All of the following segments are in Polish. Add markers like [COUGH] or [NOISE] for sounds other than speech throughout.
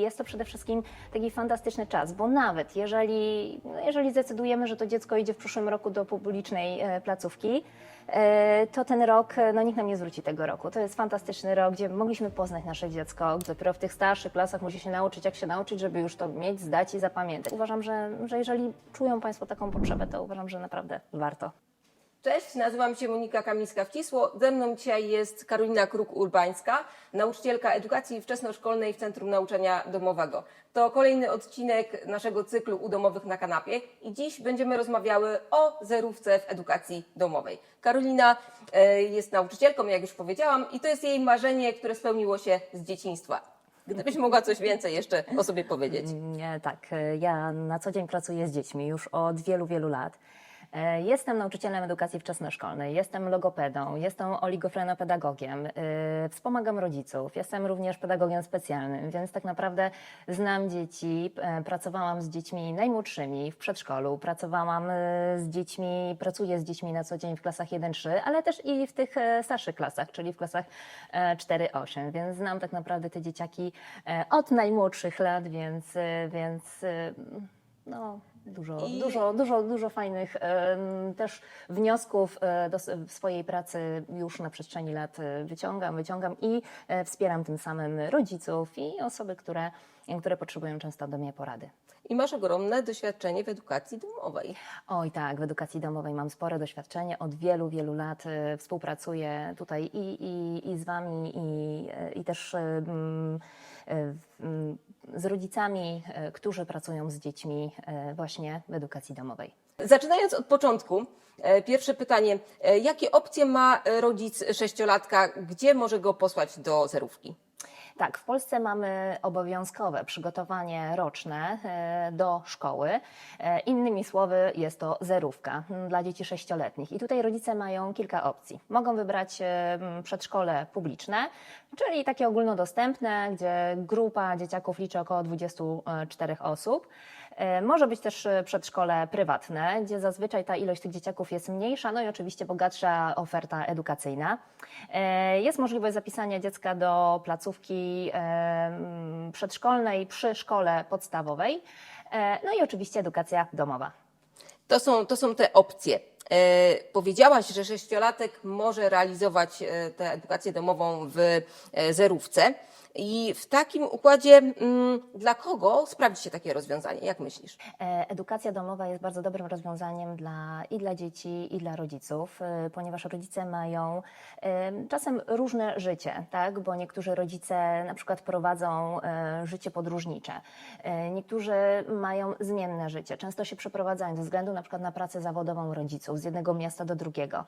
jest to przede wszystkim taki fantastyczny czas, bo nawet jeżeli, no jeżeli zdecydujemy, że to dziecko idzie w przyszłym roku do publicznej e, placówki, e, to ten rok, e, no nikt nam nie zwróci tego roku. To jest fantastyczny rok, gdzie mogliśmy poznać nasze dziecko. Dopiero w tych starszych klasach musi się nauczyć, jak się nauczyć, żeby już to mieć, zdać i zapamiętać. Uważam, że, że jeżeli czują Państwo taką potrzebę, to uważam, że naprawdę warto. Cześć, nazywam się Monika Kamińska-Wcisło. Ze mną dzisiaj jest Karolina Kruk-Urbańska, nauczycielka edukacji wczesnoszkolnej w Centrum Nauczania Domowego. To kolejny odcinek naszego cyklu U domowych na kanapie i dziś będziemy rozmawiały o zerówce w edukacji domowej. Karolina e, jest nauczycielką, jak już powiedziałam, i to jest jej marzenie, które spełniło się z dzieciństwa. Gdybyś mogła coś więcej jeszcze o sobie powiedzieć. Nie, tak. e, Ja na co dzień pracuję z dziećmi już od wielu, wielu lat. E, Jestem nauczycielem edukacji wczesnoszkolnej, jestem logopedą, jestem oligofrenopedagogiem, e, wspomagam rodziców, jestem również pedagogiem specjalnym, więc tak naprawdę znam dzieci, e, pracowałam z dziećmi najmłodszymi w przedszkolu, pracowałam z dziećmi, pracuję z dziećmi na co dzień w klasach 1-3, ale też i w tych starszych klasach, czyli w klasach e, 4-8, więc znam tak naprawdę te dzieciaki od najmłodszych lat, więc, więc no, dużo, I- dużo, dużo, dużo fajnych też wniosków e, do, swojej pracy już na przestrzeni lat e, wyciągam, wyciągam i e, wspieram tym samym rodziców i osoby, które, które potrzebują często ode mnie porady. I masz ogromne doświadczenie w edukacji domowej. Oj tak, w edukacji domowej mam spore doświadczenie. Od wielu, wielu lat współpracuję tutaj i, i, i z Wami, i, i też mm, z rodzicami, e, którzy pracują z dziećmi e, właśnie w edukacji domowej. Zaczynając od początku, e, pierwsze pytanie. Jakie opcje ma rodzic sześciolatka? Gdzie może go posłać do zerówki? Tak, w Polsce mamy obowiązkowe przygotowanie roczne e, do szkoły. E, Innymi słowy, jest to zerówka m, dla dzieci sześcioletnich. I tutaj rodzice mają kilka opcji. Mogą wybrać e, przedszkole publiczne, czyli takie ogólnodostępne, gdzie grupa dzieciaków liczy około 24 osób. E, Może być też e, przedszkole prywatne, gdzie zazwyczaj ta ilość tych dzieciaków jest mniejsza, no i oczywiście bogatsza oferta edukacyjna. E, Jest możliwość zapisania dziecka do placówki e, m, przedszkolnej przy szkole podstawowej, no i oczywiście edukacja domowa. To są, to są te opcje. E, powiedziałaś, że sześciolatek może realizować e, tę edukację domową w e, zerówce. I w takim układzie mm, dla kogo sprawdzi się takie rozwiązanie? Jak myślisz? Edukacja domowa jest bardzo dobrym rozwiązaniem dla, i dla dzieci, i dla rodziców, ponieważ rodzice mają czasem różne życie, tak? bo niektórzy rodzice na przykład prowadzą życie podróżnicze, niektórzy mają zmienne życie, często się przeprowadzają ze względu na przykład na pracę zawodową rodziców z jednego miasta do drugiego.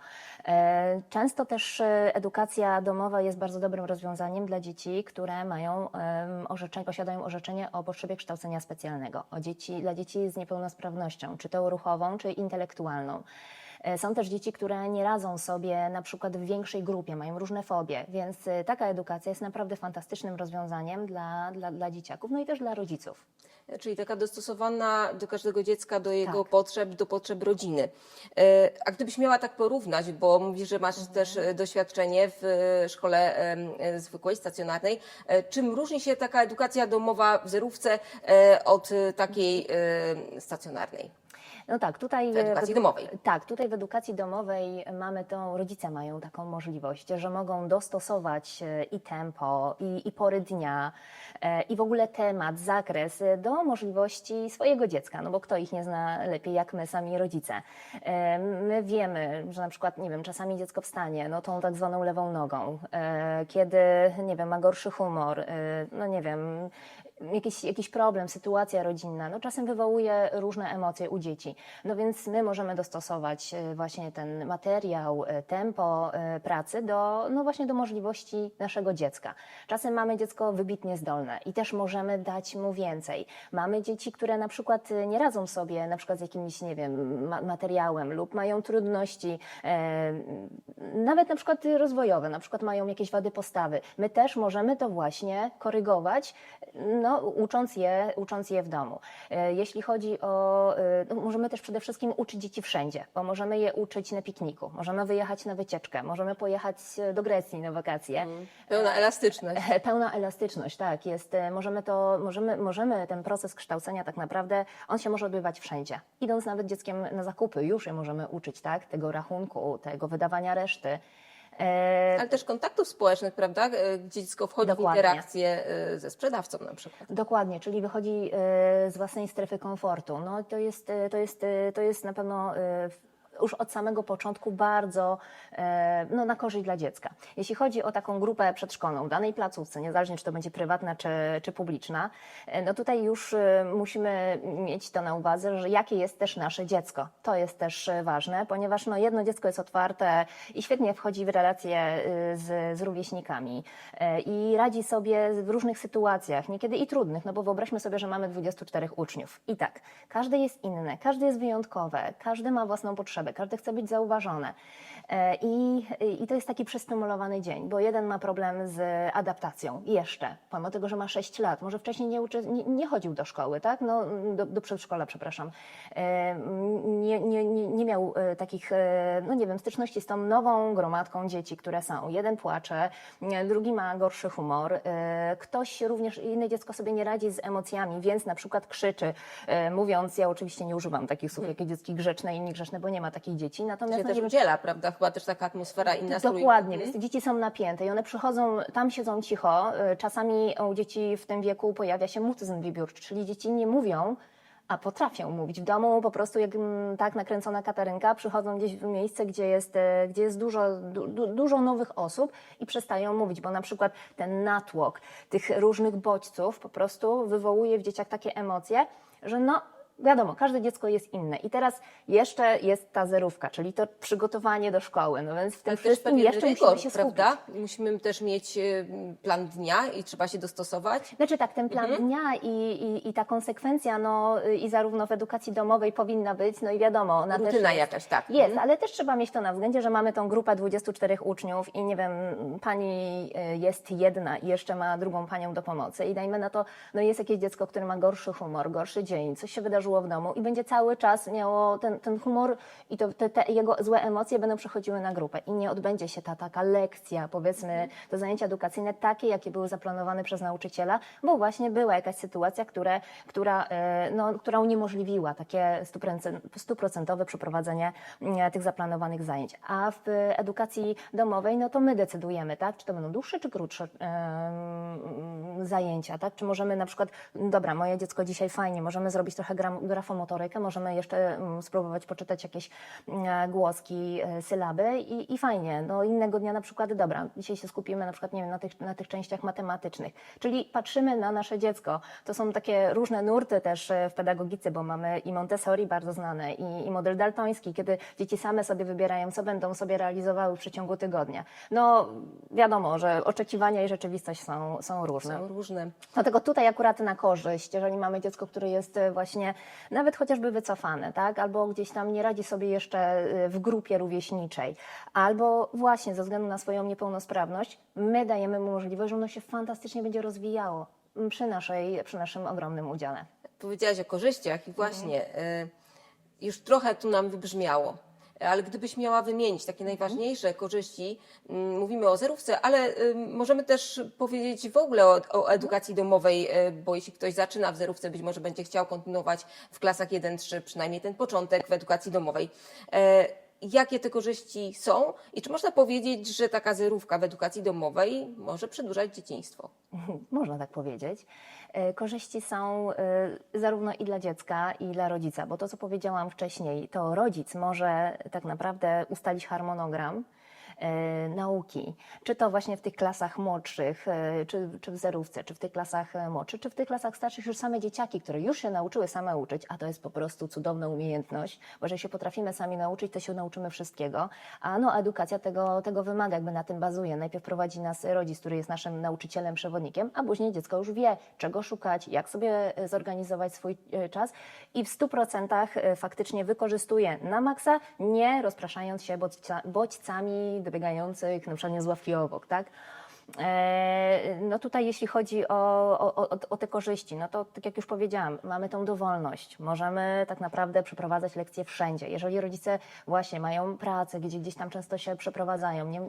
E, Często też e, edukacja domowa jest bardzo dobrym rozwiązaniem dla dzieci, które mają orzeczenie, posiadają orzeczenie o potrzebie kształcenia specjalnego, o dzieci, dla dzieci z niepełnosprawnością, czy to ruchową, czy intelektualną. E, Są też dzieci, które nie radzą sobie na przykład w większej grupie, mają różne fobie, więc taka edukacja jest naprawdę fantastycznym rozwiązaniem dla, dla, dla dzieciaków, no i też dla rodziców. Czyli taka dostosowana do każdego dziecka, do jego Tak. potrzeb, do potrzeb rodziny. E, A gdybyś miała tak porównać, bo mówisz, że masz Mhm. też e, doświadczenie w e, szkole zwykłej, stacjonarnej. Czym różni się taka edukacja domowa w zerówce od takiej stacjonarnej? No tak, tutaj W edukacji edu- domowej. Tak, tutaj w edukacji domowej mamy tą, rodzice mają taką możliwość, że mogą dostosować e, i tempo, i, i pory dnia, e, i w ogóle temat, zakres e, do możliwości swojego dziecka, no bo kto ich nie zna lepiej jak my sami rodzice. E, My wiemy, że na przykład, nie wiem, czasami dziecko wstanie, no tą tak zwaną lewą nogą, e, kiedy, nie wiem, ma gorszy humor, e, no nie wiem, jakiś, jakiś problem, sytuacja rodzinna, no czasem wywołuje różne emocje u dzieci. No więc my możemy dostosować e, właśnie ten materiał, e, tempo e, pracy do, no właśnie do możliwości naszego dziecka. Czasem mamy dziecko wybitnie zdolne i też możemy dać mu więcej. Mamy dzieci, które na przykład nie radzą sobie na przykład z jakimś, nie wiem, ma materiałem lub mają trudności, nawet na przykład rozwojowe, na przykład mają jakieś wady postawy. My też możemy to właśnie korygować, no no, ucząc, je, ucząc je w domu. E, Jeśli chodzi o, e, no, możemy też przede wszystkim uczyć dzieci wszędzie, bo możemy je uczyć na pikniku, możemy wyjechać na wycieczkę, możemy pojechać e, do Grecji na wakacje. Pełna elastyczność. Pełna elastyczność, tak, jest, możemy to, możemy, możemy ten proces kształcenia tak naprawdę, on się może odbywać wszędzie. Idąc nawet dzieckiem na zakupy, już je możemy uczyć, tak, tego rachunku, tego wydawania reszty. E, Ale też kontaktów społecznych, prawda? E, Gdzie dziecko wchodzi Dokładnie. w interakcję e, ze sprzedawcą na przykład. Dokładnie, czyli wychodzi z własnej strefy komfortu. No to jest, to jest, to jest na pewno już od samego początku bardzo e, no, na korzyść dla dziecka. Jeśli chodzi o taką grupę przedszkolną w danej placówce, niezależnie czy to będzie prywatna czy, czy publiczna, e, no tutaj już e, musimy mieć to na uwadze, że jakie jest też nasze dziecko. To jest też ważne, ponieważ no, jedno dziecko jest otwarte i świetnie wchodzi w relacje z, z rówieśnikami i radzi sobie w różnych sytuacjach, niekiedy i trudnych, no bo wyobraźmy sobie, że mamy 24 uczniów. I tak, każdy jest inny, każdy jest wyjątkowe, każdy ma własną potrzebę, każdy chce być zauważony. E, I, I to jest taki przestymulowany dzień, bo jeden ma problem z adaptacją jeszcze, pomimo tego, że ma 6 lat, może wcześniej nie, uczy, nie, nie chodził do szkoły, tak? No, do, do przedszkola, przepraszam. E, Nie, nie, nie, nie miał e, takich, no nie wiem, styczności z tą nową gromadką dzieci, które są. Jeden płacze, drugi ma gorszy humor, ktoś również, inne dziecko sobie nie radzi z emocjami, więc na przykład krzyczy, mówiąc, ja oczywiście nie używam takich słów, jakie dziecki grzeczne i niegrzeczne, bo nie ma takich dzieci, natomiast Się no, też nie udziela, prawda? Chyba też taka atmosfera i nastrój. Dokładnie, więc dzieci są napięte i one przychodzą, tam siedzą cicho. Y, Czasami u dzieci w tym wieku pojawia się mutyzm wybiórczy, czyli dzieci nie mówią, a potrafią mówić. W domu po prostu jak mm, tak nakręcona katarynka, przychodzą gdzieś w miejsce, gdzie jest, e, gdzie jest dużo, du, du, dużo nowych osób i przestają mówić, bo na przykład ten natłok tych różnych bodźców po prostu wywołuje w dzieciach takie emocje, że no wiadomo, każde dziecko jest inne. I teraz jeszcze jest ta zerówka, czyli to przygotowanie do szkoły. No więc w tym Ale też wszystkim jeszcze rygor, musimy się skupić. prawda? Musimy też mieć y, plan dnia i trzeba się dostosować. Znaczy tak, ten plan Mhm. dnia i, i, i ta konsekwencja, no y, i zarówno w edukacji domowej powinna być, no i wiadomo, ona też Rutyna jest. jakaś, tak. Jest, ale też trzeba mieć to na względzie, że mamy tą grupę 24 uczniów i nie wiem, pani y, jest jedna i jeszcze ma drugą panią do pomocy i dajmy na to, no jest jakieś dziecko, które ma gorszy humor, gorszy dzień, coś się wydarzyło w domu i będzie cały czas miało ten, ten humor i to, te, te jego złe emocje będą przechodziły na grupę. I nie odbędzie się ta taka lekcja, powiedzmy, to zajęcia edukacyjne takie, jakie były zaplanowane przez nauczyciela, bo właśnie była jakaś sytuacja, które, która, e, no, która uniemożliwiła takie stuproce- stuprocentowe przeprowadzenie mm, tych zaplanowanych zajęć. A w edukacji domowej, no to my decydujemy, tak, czy to będą dłuższe, czy krótsze em, zajęcia, tak, czy możemy na przykład, dobra, moje dziecko dzisiaj fajnie, możemy zrobić trochę gram, grafomotorykę, możemy jeszcze mm, spróbować poczytać jakieś mm, głoski, e, sylaby i, i fajnie. No innego dnia na przykład, dobra, dzisiaj się skupimy na przykład, nie wiem, na tych, na tych częściach matematycznych. Czyli patrzymy na nasze dziecko. To są takie różne nurty też e, w pedagogice, bo mamy i Montessori bardzo znane, i, i model daltoński, kiedy dzieci same sobie wybierają, co będą sobie realizowały w przeciągu tygodnia. No wiadomo, że oczekiwania i rzeczywistość są, są różne. Są różne. Dlatego tutaj akurat na korzyść, jeżeli mamy dziecko, które jest e, właśnie nawet chociażby wycofane, tak? albo gdzieś tam nie radzi sobie jeszcze e, w grupie rówieśniczej, albo właśnie ze względu na swoją niepełnosprawność, my dajemy mu możliwość, że ono się fantastycznie będzie rozwijało przy, naszej, przy naszym ogromnym udziale. Powiedziałaś o korzyściach i właśnie y, już trochę tu nam wybrzmiało. Ale gdybyś miała wymienić takie najważniejsze korzyści, mm, mówimy o zerówce, ale możemy też powiedzieć w ogóle o, o edukacji domowej, y, bo jeśli ktoś zaczyna w zerówce, być może będzie chciał kontynuować w klasach 1-3, przynajmniej ten początek w edukacji domowej. Jakie te korzyści są i czy można powiedzieć, że taka zerówka w edukacji domowej może przedłużać dzieciństwo? [LAUGHS] Można tak powiedzieć. E, Korzyści są e, zarówno i dla dziecka, i dla rodzica, bo to, co powiedziałam wcześniej, to rodzic może tak naprawdę ustalić harmonogram nauki, czy to właśnie w tych klasach młodszych, e, czy, czy w zerówce, czy w tych klasach e, młodszych, czy w tych klasach starszych już same dzieciaki, które już się nauczyły same uczyć, a to jest po prostu cudowna umiejętność, bo jeżeli się potrafimy sami nauczyć, to się nauczymy wszystkiego, a no edukacja tego, tego wymaga, jakby na tym bazuje. Najpierw prowadzi nas rodzic, który jest naszym nauczycielem, przewodnikiem, a później dziecko już wie, czego szukać, jak sobie e, zorganizować swój e, czas i w 100% e, faktycznie wykorzystuje na maksa, nie rozpraszając się bodźca, bodźcami dobiegających na przykład z ławki obok, tak? E, No tutaj jeśli chodzi o, o, o, te korzyści, no to tak jak już powiedziałam, mamy tą dowolność. Możemy tak naprawdę przeprowadzać lekcje wszędzie. Jeżeli rodzice właśnie mają pracę, gdzie gdzieś tam często się przeprowadzają, nie,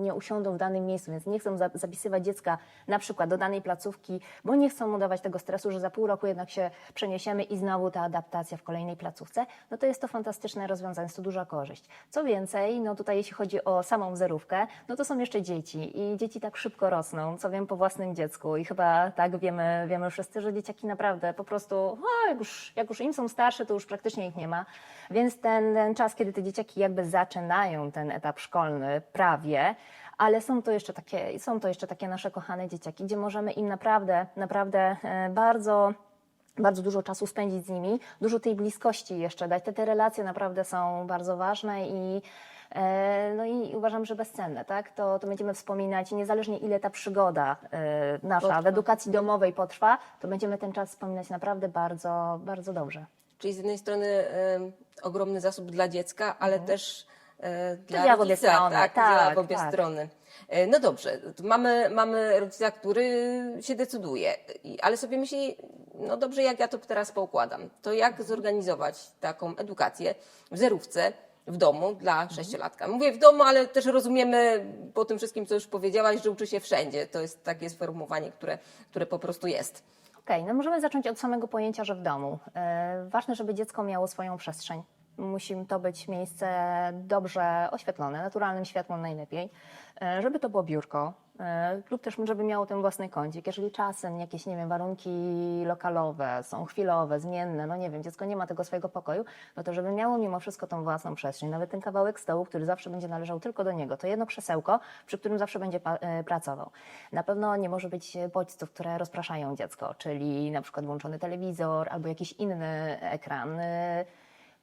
nie usiądą w danym miejscu, więc nie chcą za- zapisywać dziecka na przykład do danej placówki, bo nie chcą mu dawać tego stresu, że za pół roku jednak się przeniesiemy i znowu ta adaptacja w kolejnej placówce, no to jest to fantastyczne rozwiązanie, jest to duża korzyść. Co więcej, no tutaj jeśli chodzi o samą zerówkę, no to są jeszcze dzieci i dzieci tak szybko rosną, co wiem po własnym dziecku i chyba tak wiemy, wiemy wszyscy, że dzieciaki naprawdę po prostu, o, jak, już, jak już im są starsze, to już praktycznie ich nie ma, więc ten, ten czas, kiedy te dzieciaki jakby zaczynają ten etap szkolny prawie, ale są to jeszcze takie, są to jeszcze takie nasze kochane dzieciaki, gdzie możemy im naprawdę, naprawdę e, bardzo bardzo dużo czasu spędzić z nimi, dużo tej bliskości jeszcze dać. Te, te relacje naprawdę są bardzo ważne i, no i uważam, że bezcenne, tak? To, to będziemy wspominać, niezależnie ile ta przygoda e, nasza Potrwa. w edukacji domowej potrwa, to będziemy ten czas wspominać naprawdę bardzo, bardzo dobrze. Czyli z jednej strony em, ogromny zasób dla dziecka, ale też e, dla obie rodzica, strony, tak, tak, w obie tak. strony. E, No dobrze, mamy, mamy rodzica, który się decyduje, ale sobie myśli, no dobrze, jak ja to teraz poukładam, to jak zorganizować taką edukację w zerówce, w domu dla sześciolatka. Mówię w domu, ale też rozumiemy po tym wszystkim, co już powiedziałaś, że uczy się wszędzie. To jest takie sformułowanie, które, które po prostu jest. Okej, no możemy zacząć od samego pojęcia, że w domu. E, ważne, żeby dziecko miało swoją przestrzeń. Musi to być miejsce dobrze oświetlone, naturalnym światłem najlepiej, e, żeby to było biurko lub też żeby miało ten własny kącik. Jeżeli czasem jakieś, nie wiem, warunki lokalowe są chwilowe, zmienne, no nie wiem, dziecko nie ma tego swojego pokoju, no to żeby miało mimo wszystko tą własną przestrzeń, nawet ten kawałek stołu, który zawsze będzie należał tylko do niego, to jedno krzesełko, przy którym zawsze będzie e, pracował. Na pewno nie może być bodźców, które rozpraszają dziecko, czyli na przykład włączony telewizor albo jakiś inny ekran, e,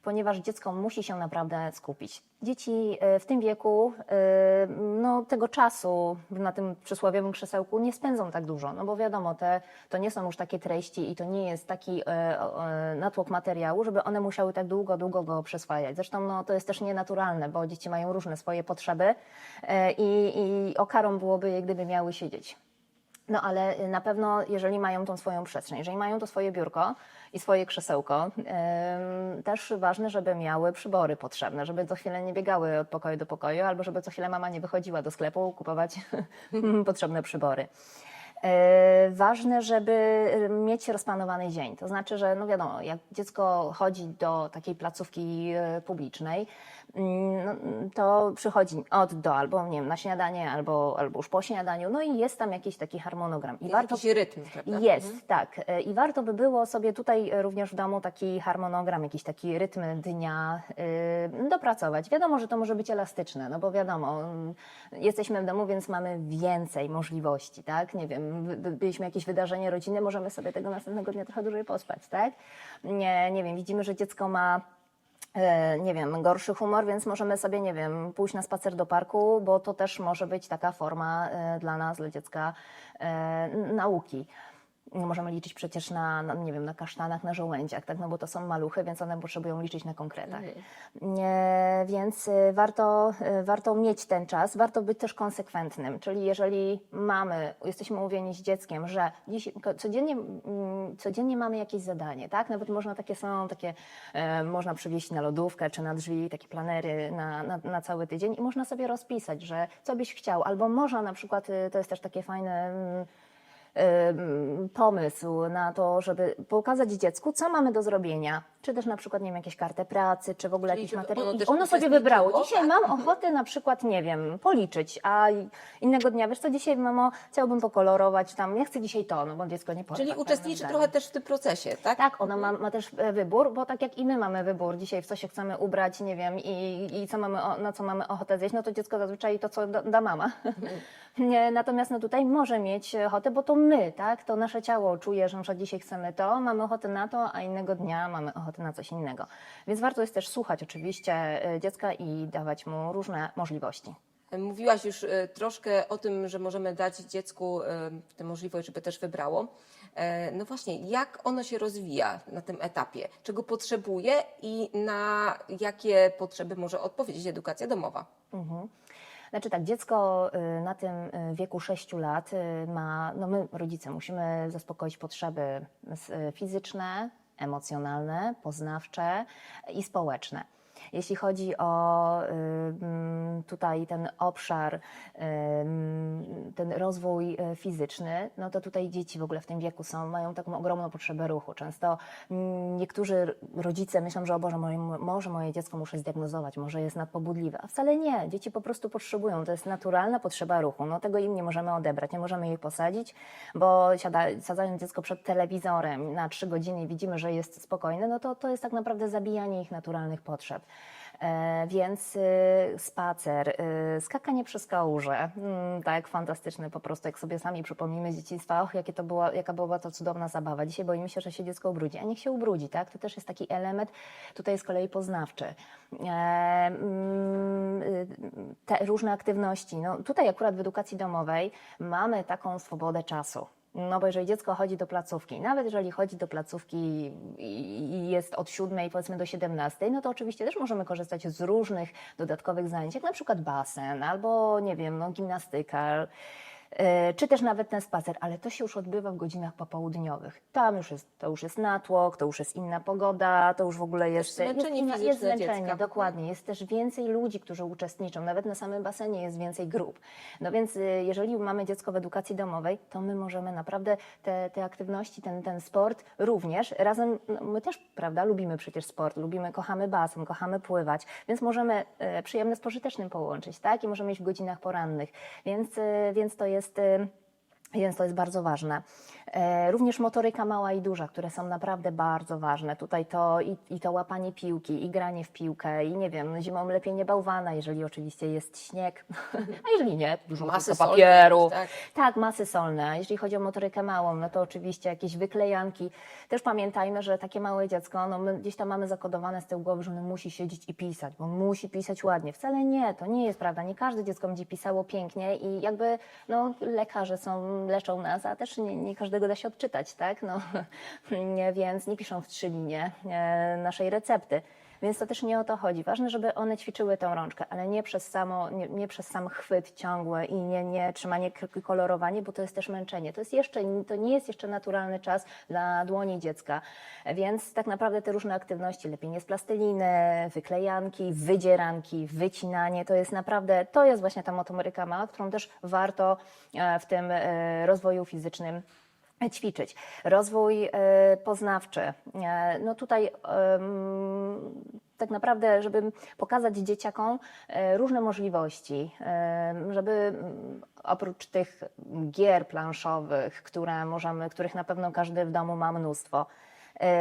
ponieważ dziecko musi się naprawdę skupić. Dzieci e, w tym wieku e, no, tego czasu na tym przysłowiowym krzesełku nie spędzą tak dużo, no bo wiadomo, te, to nie są już takie treści i to nie jest taki e, natłok materiału, żeby one musiały tak długo, długo go przyswajać. Zresztą no, to jest też nienaturalne, bo dzieci mają różne swoje potrzeby i, i okarą byłoby, gdyby miały siedzieć. No ale na pewno, jeżeli mają tą swoją przestrzeń, jeżeli mają to swoje biurko i swoje krzesełko, też ważne, żeby miały przybory potrzebne, żeby co chwilę nie biegały od pokoju do pokoju, albo żeby co chwilę mama nie wychodziła do sklepu kupować [LAUGHS] potrzebne przybory. E, Ważne, żeby mieć rozplanowany dzień. To znaczy, że no wiadomo, jak dziecko chodzi do takiej placówki e, publicznej, mm, no, to przychodzi od do albo nie wiem, na śniadanie, albo, albo już po śniadaniu, no i jest tam jakiś taki harmonogram. I Jest warto jakiś rytm, prawda? jest, tak. E, I warto by było sobie tutaj również w domu taki harmonogram, jakiś taki rytm dnia y, dopracować. Wiadomo, że to może być elastyczne, no bo wiadomo, mm, jesteśmy w domu, więc mamy więcej możliwości, tak? Nie wiem, byliśmy jakieś wydarzenie rodziny, możemy sobie tego następnego dnia trochę dłużej pospać, tak? Nie, nie wiem, widzimy, że dziecko ma e, nie wiem, gorszy humor, więc możemy sobie, nie wiem, pójść na spacer do parku, bo to też może być taka forma e, dla nas, dla dziecka e, nauki. Możemy liczyć przecież na, na, nie wiem, na kasztanach, na żołędziach, tak? no bo to są maluchy, więc one potrzebują liczyć na konkretach. Nie, więc y, warto, y, warto mieć ten czas, warto być też konsekwentnym, czyli jeżeli mamy, jesteśmy umówieni z dzieckiem, że dziś, codziennie, mm, codziennie mamy jakieś zadanie, tak? Nawet można takie są, takie e, można przywieźć na lodówkę czy na drzwi, takie planery na, na, na cały tydzień i można sobie rozpisać, że co byś chciał, albo można na przykład, y, to jest też takie fajne mm, pomysł na to, żeby pokazać dziecku, co mamy do zrobienia. Czy też na przykład, nie wiem, jakieś kartę pracy, czy w ogóle Czyli jakiś żeby materiał. ono też ono sobie uczestniczyło, wybrało. Dzisiaj tak. mam ochotę na przykład, nie wiem, policzyć, a innego dnia, wiesz co, dzisiaj mamo, chciałbym pokolorować tam, ja chcę dzisiaj to, no bo dziecko nie powie. Czyli tak, uczestniczy tak, trochę też w tym procesie, tak? tak, ona ma, ma też e, wybór, bo tak jak i my mamy wybór dzisiaj, w co się chcemy ubrać, nie wiem, i, i co mamy, o- na co mamy ochotę zjeść, no to dziecko zazwyczaj to, co da, da mama. [LAUGHS] Nie, Natomiast no tutaj może mieć ochotę, bo to my, tak? To nasze ciało czuje, że na przykład dzisiaj chcemy to, mamy ochotę na to, a innego dnia mamy ochotę na coś innego. Więc warto jest też słuchać oczywiście e, dziecka i dawać mu różne możliwości. Mówiłaś już e, troszkę o tym, że możemy dać dziecku e, tę możliwość, żeby też wybrało. No właśnie, jak ono się rozwija na tym etapie? Czego potrzebuje i na jakie potrzeby może odpowiedzieć edukacja domowa? Znaczy tak, dziecko na tym wieku 6 lat ma, no my rodzice musimy zaspokoić potrzeby fizyczne, emocjonalne, poznawcze i społeczne. Jeśli chodzi o tutaj ten obszar, ten rozwój y, fizyczny, no to tutaj dzieci w ogóle w tym wieku są, mają taką ogromną potrzebę ruchu. Często niektórzy rodzice myślą, że o Boże, moje, może moje dziecko muszę zdiagnozować, może jest nadpobudliwe, a wcale nie. Dzieci po prostu potrzebują, to jest naturalna potrzeba ruchu. No tego im nie możemy odebrać, nie możemy ich posadzić, bo siada, sadzając dziecko przed telewizorem na trzy godziny widzimy, że jest spokojne, no to to jest tak naprawdę zabijanie ich naturalnych potrzeb. E, więc y, spacer, y, skakanie przez kałuże, mm, tak fantastyczne po prostu, jak sobie sami przypomnimy z dzieciństwa, och, jakie to była, jaka była to cudowna zabawa. Dzisiaj boimy się, że się dziecko ubrudzi, a niech się ubrudzi, tak? To też jest taki element, tutaj z kolei poznawczy. E, mm, y, te różne aktywności, no tutaj akurat w edukacji domowej mamy taką swobodę czasu. No bo jeżeli dziecko chodzi do placówki, nawet jeżeli chodzi do placówki i jest od 7 powiedzmy do 17, no to oczywiście też możemy korzystać z różnych dodatkowych zajęć, jak na przykład basen albo nie wiem, no, gimnastyka. E, Czy też nawet ten spacer, ale to się już odbywa w godzinach popołudniowych. Tam już jest, to już jest natłok, to już jest inna pogoda, to już w ogóle jest, jest, zmęczenie inna, jest zmęczenie, dziecka. dokładnie. Jest też więcej ludzi, którzy uczestniczą, nawet na samym basenie jest więcej grup. No więc y, jeżeli mamy dziecko w edukacji domowej, to my możemy naprawdę te, te aktywności, ten, ten sport również razem, no my też, prawda, lubimy przecież sport, lubimy, kochamy basen, kochamy pływać, więc możemy e, przyjemne z pożytecznym połączyć, tak? I możemy iść w godzinach porannych, więc, e, więc to jest... e, więc to jest bardzo ważne. E, Również motoryka mała i duża, które są naprawdę bardzo ważne. Tutaj to i, i to łapanie piłki, i granie w piłkę, i nie wiem, zimą lepienie bałwana, jeżeli oczywiście jest śnieg, [LAUGHS] a jeżeli nie, dużo Masy solne papieru. tak? Tak, masy solne. A Jeśli chodzi o motorykę małą, no to oczywiście jakieś wyklejanki. Też pamiętajmy, że takie małe dziecko, no my gdzieś tam mamy zakodowane z tyłu głowy, że ono musi siedzieć i pisać, bo musi pisać ładnie. Wcale nie, to nie jest prawda. Nie każde dziecko będzie pisało pięknie i jakby no, lekarze są, leczą nas, a też nie, nie każdego da się odczytać, tak? No, [LAUGHS] więc nie piszą w trzy linie e, naszej recepty. Więc to też nie o to chodzi. Ważne, żeby one ćwiczyły tą rączkę, ale nie przez, samo, nie, nie przez sam chwyt ciągły i nie, nie trzymanie, kolorowanie, bo to jest też męczenie. To, jest jeszcze, to nie jest jeszcze naturalny czas dla dłoni dziecka. Więc tak naprawdę te różne aktywności, lepienie z plasteliny, wyklejanki, wydzieranki, wycinanie, to jest naprawdę, to jest właśnie ta motoryka mała, którą też warto e, w tym e, rozwoju fizycznym ćwiczyć. Rozwój e, poznawczy. E, No tutaj tak naprawdę, żeby pokazać dzieciakom e, różne możliwości, żeby mm, oprócz tych gier planszowych, które możemy, których na pewno każdy w domu ma mnóstwo,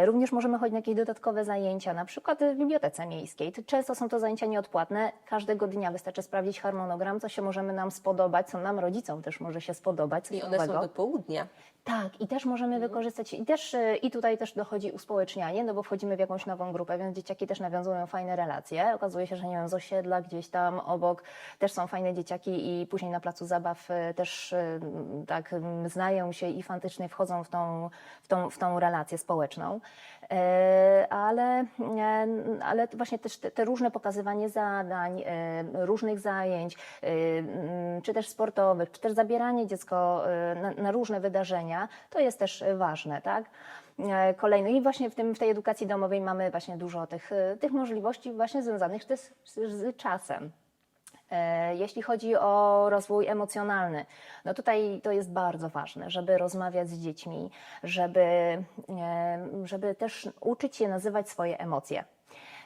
Również możemy chodzić na jakieś dodatkowe zajęcia, na przykład w bibliotece miejskiej. To Często są to zajęcia nieodpłatne. Każdego dnia wystarczy sprawdzić harmonogram, co się możemy nam spodobać, co nam rodzicom też może się spodobać. I one są nowego. do południa. Tak, i też możemy wykorzystać, i też e, i tutaj też dochodzi uspołecznianie, no bo wchodzimy w jakąś nową grupę, więc dzieciaki też nawiązują fajne relacje. Okazuje się, że nie wiem, z osiedla gdzieś tam obok też są fajne dzieciaki i później na placu zabaw e, też e, tak m, znają się i fantastycznie wchodzą w tą, w tą, w tą relację społeczną. E, Ale, e, ale właśnie też te, te różne pokazywanie zadań, e, różnych zajęć, czy też sportowych, czy też zabieranie dziecko na, na różne wydarzenia, to jest też ważne, tak? Kolejny i właśnie w, tym, w tej edukacji domowej mamy właśnie dużo tych, tych możliwości właśnie związanych też z, z czasem. E, Jeśli chodzi o rozwój emocjonalny, no tutaj to jest bardzo ważne, żeby rozmawiać z dziećmi, żeby, e, żeby też uczyć się nazywać swoje emocje.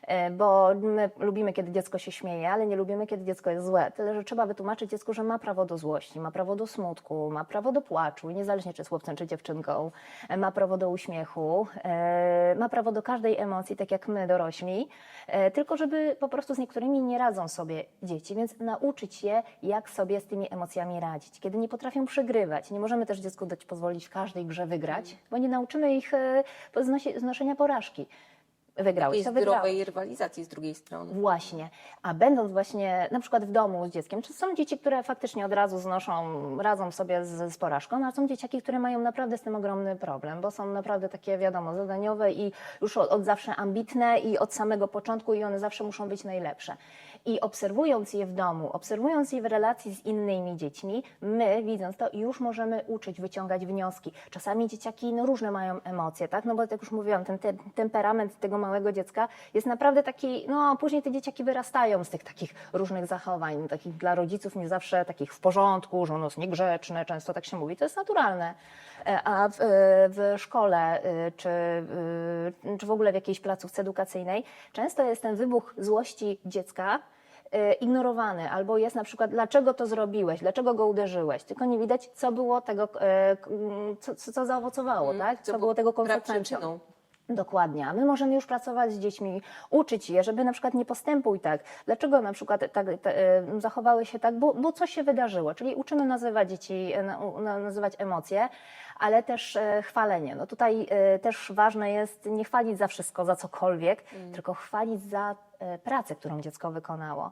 E, Bo my lubimy, kiedy dziecko się śmieje, ale nie lubimy, kiedy dziecko jest złe. Tyle, że trzeba wytłumaczyć dziecku, że ma prawo do złości, ma prawo do smutku, ma prawo do płaczu, niezależnie czy jest chłopcem, czy dziewczynką, e, ma prawo do uśmiechu, e, ma prawo do każdej emocji, tak jak my dorośli, tylko żeby po prostu z niektórymi nie radzą sobie dzieci, więc nauczyć je, jak sobie z tymi emocjami radzić. Kiedy nie potrafią przegrywać, nie możemy też dziecku dać pozwolić w każdej grze wygrać, bo nie nauczymy ich znoszenia porażki. Wygrałeś, Takiej zdrowej rywalizacji z drugiej strony. Właśnie. A będąc właśnie na przykład w domu z dzieckiem, czy są dzieci, które faktycznie od razu znoszą, radzą sobie z, z porażką, a są dzieciaki, które mają naprawdę z tym ogromny problem, bo są naprawdę takie, wiadomo, zadaniowe i już od, od zawsze ambitne i od samego początku i one zawsze muszą być najlepsze. I obserwując je w domu, obserwując je w relacji z innymi dziećmi, my, widząc to, już możemy uczyć, wyciągać wnioski. Czasami dzieciaki no, różne mają emocje, tak? No bo jak już mówiłam, ten te, temperament tego małego dziecka jest naprawdę taki, no później te dzieciaki wyrastają z tych takich różnych zachowań, takich dla rodziców nie zawsze takich w porządku, że ono jest niegrzeczne, często tak się mówi. To jest naturalne. E, A w, e, w szkole e, czy, czy w ogóle w jakiejś placówce edukacyjnej często jest ten wybuch złości dziecka ignorowany, albo jest na przykład, dlaczego to zrobiłeś, dlaczego go uderzyłeś, tylko nie widać, co było tego, e, k- m, co, co, co zaowocowało, tak? co, było tego konsekwencją. praprzyczyną. Dokładnie. A my możemy już pracować z dziećmi, uczyć je, żeby na przykład nie postępuj tak. Dlaczego na przykład tak, e, zachowały się tak, bo, bo coś się wydarzyło. Czyli uczymy nazywać dzieci, e, nazywać emocje, ale też e, chwalenie. No tutaj e, też ważne jest nie chwalić za wszystko, za cokolwiek, tylko chwalić za e, pracę, którą dziecko wykonało.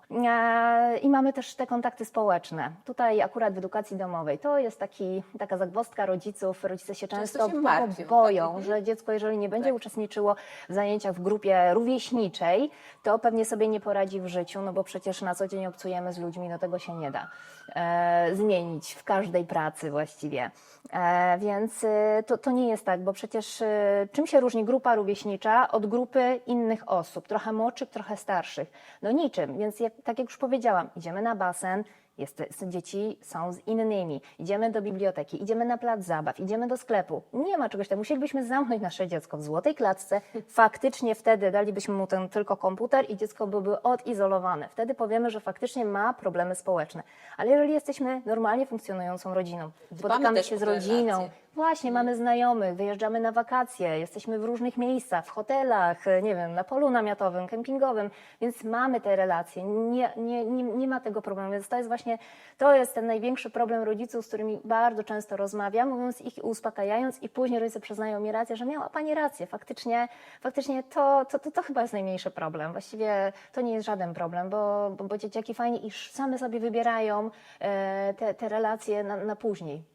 I mamy też te kontakty społeczne. Tutaj akurat w edukacji domowej to jest taki, taka zagwozdka rodziców. Rodzice się Często często, się martwią, boją, tak. że dziecko, jeżeli nie będzie Tak. uczestniczyło w zajęciach w grupie rówieśniczej, to pewnie sobie nie poradzi w życiu, no bo przecież na co dzień obcujemy z ludźmi, no tego się nie da e, zmienić w każdej pracy właściwie. E, więc e, to, to nie jest tak, bo przecież e, czym się różni grupa rówieśnicza od grupy innych osób, trochę młodszych, trochę starszych? No niczym, więc jak, tak jak już powiedziałam, idziemy na basen, jest, dzieci są z innymi. Idziemy do biblioteki, idziemy na plac zabaw, idziemy do sklepu. Nie ma czegoś takiego. Musielibyśmy zamknąć nasze dziecko w złotej klatce. Faktycznie wtedy dalibyśmy mu ten tylko komputer i dziecko byłoby odizolowane. Wtedy powiemy, że faktycznie ma problemy społeczne. Ale jeżeli jesteśmy normalnie funkcjonującą rodziną, spotykamy też się z rodziną, relacje. Właśnie, mamy znajomych, wyjeżdżamy na wakacje, jesteśmy w różnych miejscach, w hotelach, e, nie wiem, na polu namiotowym, kempingowym, więc mamy te relacje. Nie, nie, nie, nie ma tego problemu. Więc to jest właśnie, to jest ten największy problem rodziców, z którymi bardzo często rozmawiam, mówiąc ich, uspokajając i później rodzice przyznają mi rację, że miała Pani rację. Faktycznie, faktycznie to, to, to, to chyba jest najmniejszy problem. Właściwie to nie jest żaden problem, bo, bo, bo dzieciaki fajnie i same sobie wybierają e, te, te relacje na, na później.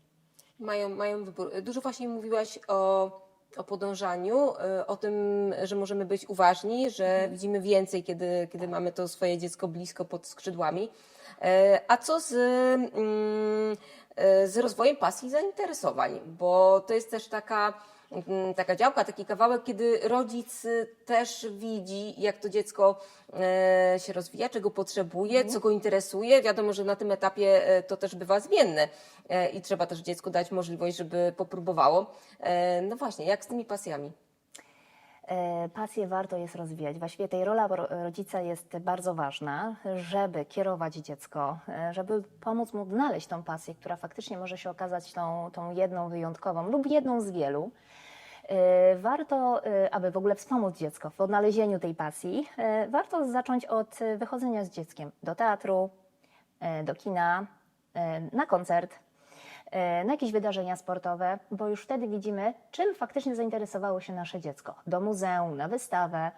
Mają, mają wybór. Dużo właśnie mówiłaś o, o podążaniu, y, o tym, że możemy być uważni, że Mhm. widzimy więcej, kiedy, kiedy mamy to swoje dziecko blisko pod skrzydłami. E, A co z, mm, e, z rozwojem pasji i zainteresowań? Bo to jest też taka, taka działka, taki kawałek, kiedy rodzic y, też widzi, jak to dziecko e, się rozwija, czego potrzebuje, Mhm. co go interesuje. Wiadomo, że na tym etapie e, to też bywa zmienne e, i trzeba też dziecku dać możliwość, żeby popróbowało. No właśnie, jak z tymi pasjami? Pasję warto jest rozwijać. Właściwie tej rola ro- rodzica jest bardzo ważna, żeby kierować dziecko, żeby pomóc mu znaleźć tą pasję, która faktycznie może się okazać tą, tą jedną wyjątkową lub jedną z wielu. E, Warto, e, aby w ogóle wspomóc dziecko w odnalezieniu tej pasji, e, warto zacząć od wychodzenia z dzieckiem do teatru, do kina, na koncert, na jakieś wydarzenia sportowe, bo już wtedy widzimy, czym faktycznie zainteresowało się nasze dziecko. Do muzeum, na wystawę.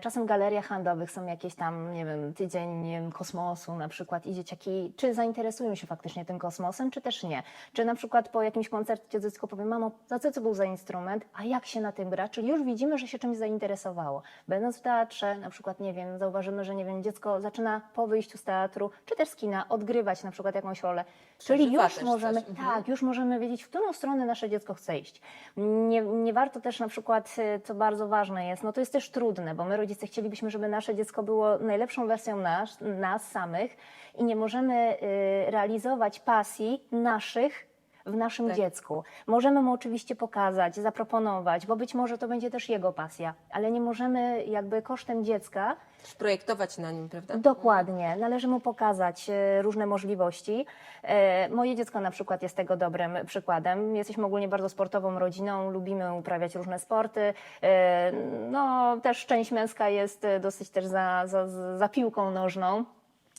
Czasem w galeriach handlowych są jakieś tam, nie wiem, tydzień kosmosu na przykład i dzieciaki, czy zainteresują się faktycznie tym kosmosem, czy też nie. Czy na przykład po jakimś koncercie dziecko powie, mamo, za co to był za instrument, a jak się na tym gra? Czyli już widzimy, że się czymś zainteresowało. Będąc w teatrze, na przykład, nie wiem, zauważymy, że nie wiem, dziecko zaczyna po wyjściu z teatru, czy też z kina odgrywać na przykład jakąś rolę. Czyli już możemy. Tak, już możemy wiedzieć, w którą stronę nasze dziecko chce iść. Nie, nie warto też na przykład, y, co bardzo ważne jest, no to jest też trudne, bo my rodzice chcielibyśmy, żeby nasze dziecko było najlepszą wersją nas, nas samych i nie możemy y, realizować pasji naszych w naszym Tak. dziecku. Możemy mu oczywiście pokazać, zaproponować, bo być może to będzie też jego pasja, ale nie możemy jakby kosztem dziecka projektować na nim, prawda? Dokładnie. Należy mu pokazać e, różne możliwości. E, Moje dziecko na przykład jest tego dobrym przykładem. Jesteśmy ogólnie bardzo sportową rodziną, lubimy uprawiać różne sporty. E, No, też część męska jest dosyć też za, za, za piłką nożną.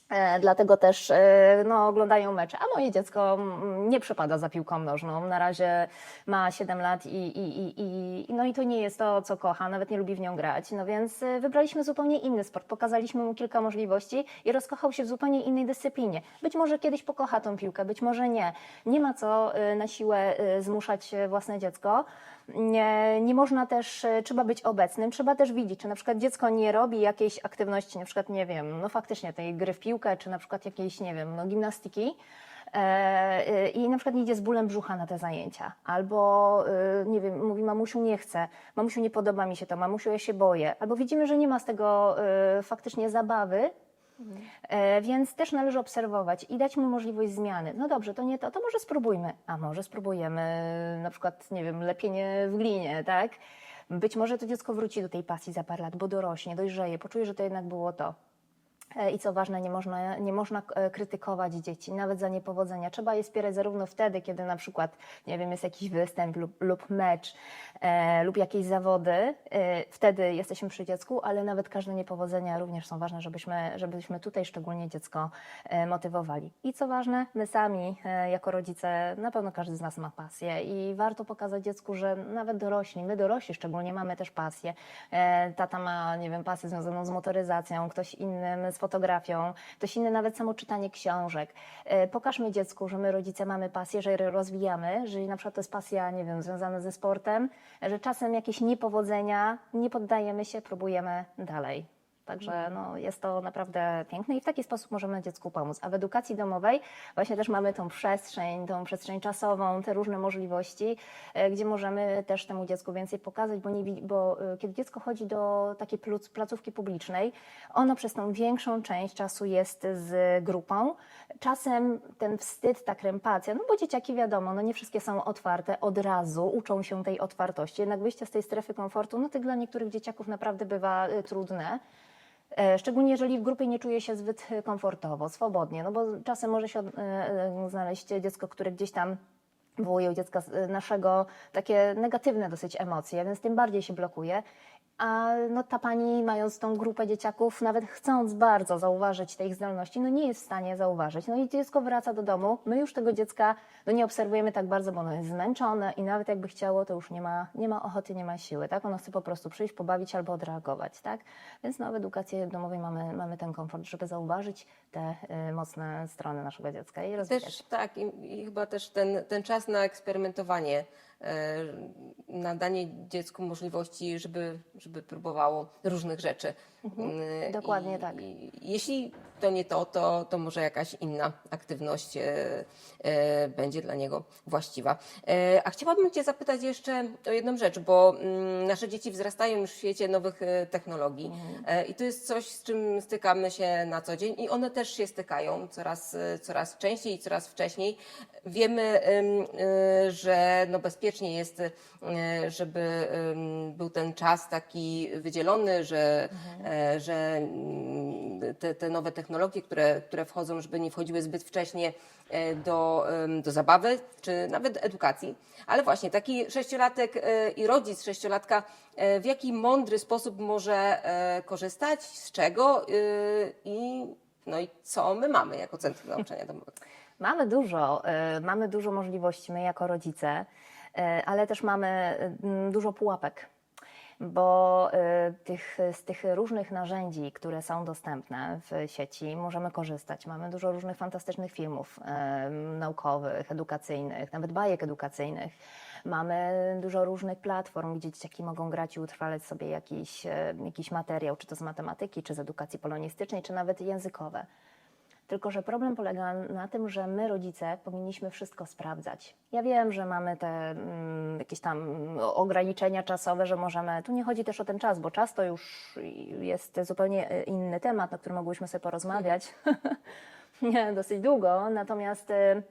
E, Dlatego też e, no, oglądają mecze, a moje dziecko mm, nie przepada za piłką nożną. Na razie ma 7 lat i, i, i, no i to nie jest to, co kocha, nawet nie lubi w nią grać. No więc e, wybraliśmy zupełnie inny sport, pokazaliśmy mu kilka możliwości i rozkochał się w zupełnie innej dyscyplinie. Być może kiedyś pokocha tą piłkę, być może nie. Nie ma co na siłę zmuszać własne dziecko. Nie, nie można też, e, trzeba być obecnym, trzeba też widzieć, czy na przykład dziecko nie robi jakiejś aktywności, na przykład, nie wiem, no faktycznie tej gry w piłkę, czy na przykład jakiejś, nie wiem, no gimnastyki, e, e, i na przykład idzie z bólem brzucha na te zajęcia, albo nie wiem, mówi mamusiu nie chcę, mamusiu nie podoba mi się to, mamusiu ja się boję, albo widzimy, że nie ma z tego faktycznie zabawy, E, Więc też należy obserwować i dać mu możliwość zmiany. No dobrze, to nie to, to może spróbujmy. A może spróbujemy na przykład, nie wiem, lepienie w glinie, tak? Być może to dziecko wróci do tej pasji za parę lat, bo dorośnie, dojrzeje, poczuje, że to jednak było to. E, I co ważne, nie można, nie można e, krytykować dzieci, nawet za niepowodzenia. Trzeba je wspierać zarówno wtedy, kiedy na przykład, nie wiem, jest jakiś występ lub, lub mecz e, lub jakieś zawody. E, wtedy jesteśmy przy dziecku, ale nawet każde niepowodzenia również są ważne, żebyśmy, żebyśmy tutaj szczególnie dziecko e, motywowali. I co ważne, my sami e, jako rodzice, na pewno każdy z nas ma pasję i warto pokazać dziecku, że nawet dorośli, my dorośli szczególnie mamy też pasję. E, Tata ma, nie wiem, pasję związaną z motoryzacją, ktoś innym z fotografią, ktoś inny nawet samo czytanie książek. E, Pokażmy dziecku, że my rodzice mamy pasję, że rozwijamy, że na przykład to jest pasja, nie wiem, związana ze sportem, że czasem jakieś niepowodzenia, nie poddajemy się, próbujemy dalej. Także no, jest to naprawdę piękne i w taki sposób możemy dziecku pomóc. A w edukacji domowej właśnie też mamy tą przestrzeń, tą przestrzeń czasową, te różne możliwości, e, gdzie możemy też temu dziecku więcej pokazać, bo, nie, bo e, kiedy dziecko chodzi do takiej placówki publicznej, ono przez tą większą część czasu jest z grupą. Czasem ten wstyd, ta krępacja, no bo dzieciaki wiadomo, no nie wszystkie są otwarte od razu, uczą się tej otwartości. Jednak wyjście z tej strefy komfortu, no to dla niektórych dzieciaków naprawdę bywa e, trudne. E, Szczególnie jeżeli w grupie nie czuje się zbyt e, komfortowo, swobodnie, no bo czasem może się e, znaleźć dziecko, które gdzieś tam wywołuje u dziecka naszego takie negatywne dosyć emocje, więc tym bardziej się blokuje. A no, ta pani, mając tą grupę dzieciaków, nawet chcąc bardzo zauważyć te ich zdolności, no nie jest w stanie zauważyć. No i dziecko wraca do domu, my już tego dziecka no, nie obserwujemy tak bardzo, bo ono jest zmęczone i nawet jakby chciało, to już nie ma, nie ma ochoty, nie ma siły, tak? Ono chce po prostu przyjść, pobawić albo odreagować, tak? Więc no, w edukacji domowej mamy, mamy ten komfort, żeby zauważyć te y, mocne strony naszego dziecka i rozwijać. Też tak, i, i chyba też ten, ten czas na eksperymentowanie, e, na danie dziecku możliwości, żeby, żeby próbowało różnych rzeczy. Mm, dokładnie i, tak. Jeśli to nie to, to, to może jakaś inna aktywność e, e, będzie dla niego właściwa. E, a chciałabym Cię zapytać jeszcze o jedną rzecz, bo mm, nasze dzieci wzrastają już w świecie nowych e, technologii e, i to jest coś, z czym stykamy się na co dzień i one też się stykają coraz, e, coraz częściej i coraz wcześniej. Wiemy, em, e, że no bezpiecznie jest, e, żeby był ten czas taki wydzielony, że, e, że mm, te, te nowe technologie, które, które wchodzą, żeby nie wchodziły zbyt wcześnie do, do zabawy, czy nawet edukacji. Ale właśnie taki sześciolatek i rodzic sześciolatka w jaki mądry sposób może korzystać, z czego i, no i co my mamy jako Centrum Nauczania Domowego. Mamy dużo, y, mamy dużo możliwości, my jako rodzice, y, ale też mamy dużo pułapek, bo y, tych, z tych różnych narzędzi, które są dostępne w sieci, możemy korzystać. Mamy dużo różnych fantastycznych filmów naukowych, edukacyjnych, nawet bajek edukacyjnych. Mamy dużo różnych platform, gdzie dzieciaki mogą grać i utrwalać sobie jakiś, jakiś materiał, czy to z matematyki, czy z edukacji polonistycznej, czy nawet językowe. Tylko, że problem polega na tym, że my, rodzice, powinniśmy wszystko sprawdzać. Ja wiem, że mamy te mm, jakieś tam ograniczenia czasowe, że możemy. Tu nie chodzi też o ten czas, bo czas to już jest zupełnie e, inny temat, na którym mogłyśmy sobie porozmawiać [LAUGHS] nie, dosyć długo. Natomiast e,